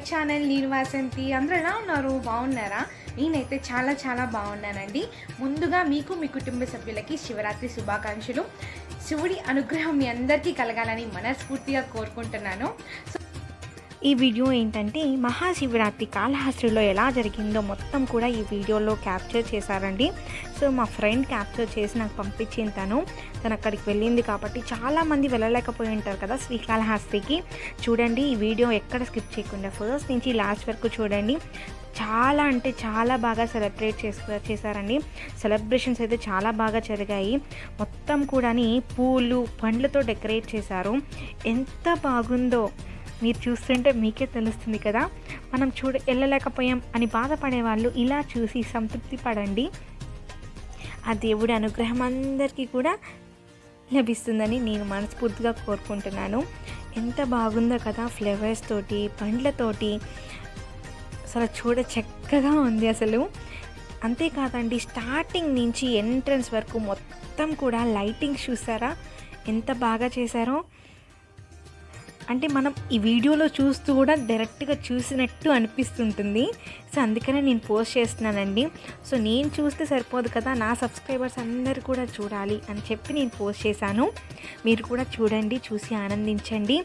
Channel నేను వాసంతి అందరూ ఎలా ఉన్నారు? బాగున్నారా? నేనైతే చాలా చాలా బాగున్నానండి. ముందుగా మీకు మీ కుటుంబ సభ్యులకి శివరాత్రి శుభాకాంక్షలు. శివుడి అనుగ్రహం మీ అందరికీ కలగాలని మనస్ఫూర్తిగా కోరుకుంటున్నాను. సో ఈ వీడియో ఏంటంటే మహాశివరాత్రి కాళహస్తిలో ఎలా జరిగిందో మొత్తం కూడా ఈ వీడియోలో క్యాప్చర్ చేశారండి. సో మా ఫ్రెండ్ క్యాప్చర్ చేసి నాకు పంపించింది తను. తను అక్కడికి వెళ్ళింది కాబట్టి చాలామంది వెళ్ళలేకపోయి ఉంటారు కదా శ్రీకాళహస్తికి చూడండి ఈ వీడియో ఎక్కడ స్కిప్ చేయకుండా ఫస్ట్ నుంచి లాస్ట్ వరకు చూడండి. చాలా అంటే చాలా బాగా సెలబ్రేట్ చేసు చేశారండి. సెలబ్రేషన్స్ అయితే చాలా బాగా జరిగాయి. మొత్తం కూడాని పూలు పండ్లతో డెకరేట్ చేశారు. ఎంత బాగుందో! మీరు చూస్తుంటే మీకే తెలుస్తుంది కదా. మనం చూడ వెళ్ళలేకపోయాం అని బాధపడే వాళ్ళు ఇలా చూసి సంతృప్తి పడండి. ఆ దేవుడి అనుగ్రహం అందరికీ కూడా లభిస్తుందని నేను మనస్ఫూర్తిగా కోరుకుంటున్నాను. ఎంత బాగుందో కదా ఫ్లేవర్స్ తోటి పండ్లతోటి. అసలు చూడ చక్కగా ఉంది అసలు. అంతేకాదండి స్టార్టింగ్ నుంచి ఎంట్రన్స్ వరకు మొత్తం కూడా లైటింగ్ చూసారా? ఎంత బాగా చేశారో. అంటే మనం ఈ వీడియోలో చూస్తూ కూడా డైరెక్ట్గా చూసినట్టు అనిపిస్తుంటుంది. సో అందుకనే నేను పోస్ట్ చేస్తున్నానండి. సో నేను చూస్తే సరిపోదు కదా నా సబ్స్క్రైబర్స్ అందరు కూడా చూడాలి అని చెప్పి నేను పోస్ట్ చేశాను. మీరు కూడా చూడండి చూసి ఆనందించండి.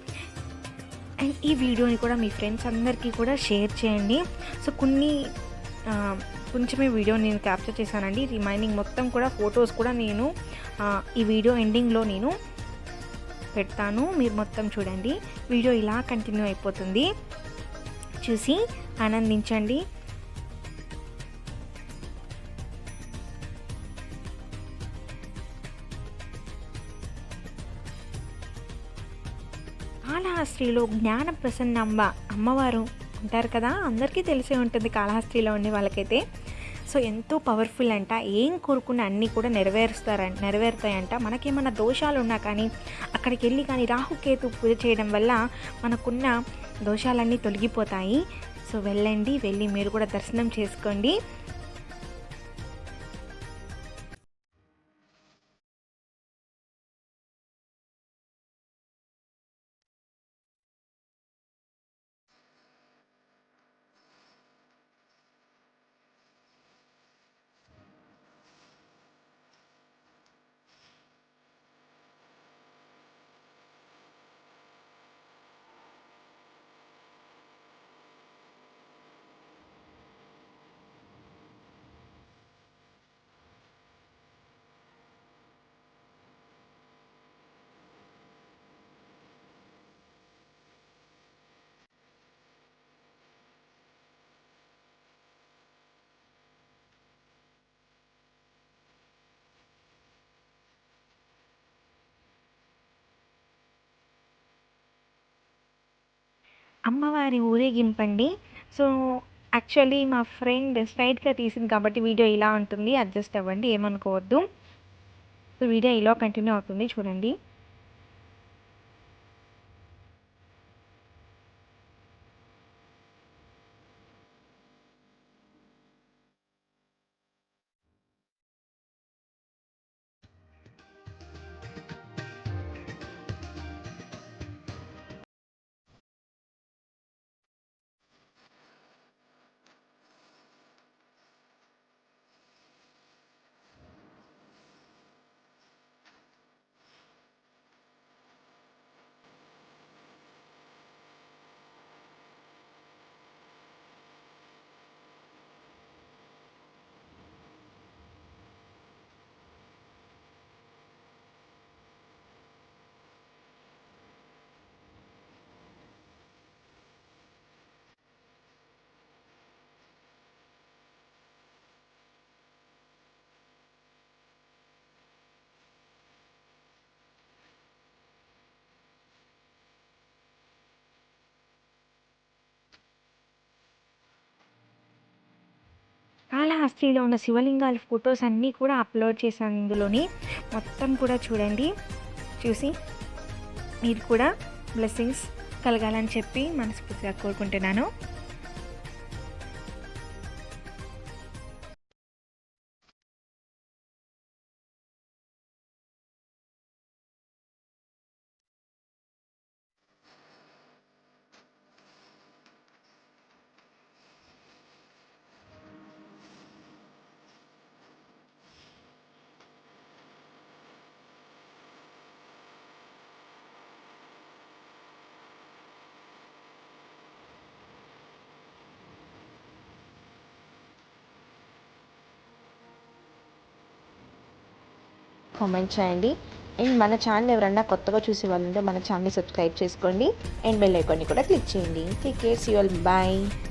అండ్ ఈ వీడియోని కూడా మీ ఫ్రెండ్స్ అందరికీ కూడా షేర్ చేయండి. సో కొన్ని కొంచెమే వీడియో నేను క్యాప్చర్ చేశానండి. రిమైనింగ్ మొత్తం కూడా ఫొటోస్ కూడా నేను ఈ వీడియో ఎండింగ్లో నేను పెడతాను. మీరు మొత్తం చూడండి. వీడియో ఇలా కంటిన్యూ అయిపోతుంది. చూసి ఆనందించండి. కాళహస్తిలో జ్ఞాన ప్రసన్నమ్మ అమ్మవారు ఉంటారు కదా? అందరికీ తెలిసే ఉంటుంది కాళహస్తిలో ఉండే వాళ్ళకైతే. సో ఎంతో పవర్ఫుల్ అంట. ఏం కోరుకున్న అన్నీ కూడా నెరవేరుస్తారంట నెరవేరుతాయంట. మనకేమైనా దోషాలు ఉన్నా కానీ అక్కడికి వెళ్ళి కానీ రాహుకేతు పూజ చేయడం వల్ల మనకున్న దోషాలన్నీ తొలగిపోతాయి. సో వెళ్ళండి వెళ్ళి మీరు కూడా దర్శనం చేసుకోండి. అమ్మవారి ఊరేగింపండి. సో యాక్చువల్లీ మా ఫ్రెండ్ స్ట్రైట్గా తీసింది కాబట్టి వీడియో ఇలా ఉంటుంది అడ్జస్ట్ అవ్వండి ఏమనుకోవద్దు. సో వీడియో ఇలా కంటిన్యూ అవుతుంది చూడండి. కాళహస్తిలో ఉన్న శివలింగాల ఫొటోస్ అన్నీ కూడా అప్లోడ్ చేశాను ఇందులోని. మొత్తం కూడా చూడండి. చూసి మీరు కూడా బ్లెస్సింగ్స్ కలగాలని చెప్పి మనస్ఫూర్తిగా కోరుకుంటున్నాను. కామెంట్ చేయండి. అండ్ మన ఛానల్ ఎవరన్నా కొత్తగా చూసే వాళ్ళు ఉంటే మన ఛానల్ని సబ్స్క్రైబ్ చేసుకోండి అండ్ బెల్ ఐకాన్ని కూడా క్లిక్ చేయండి. Take care see all bye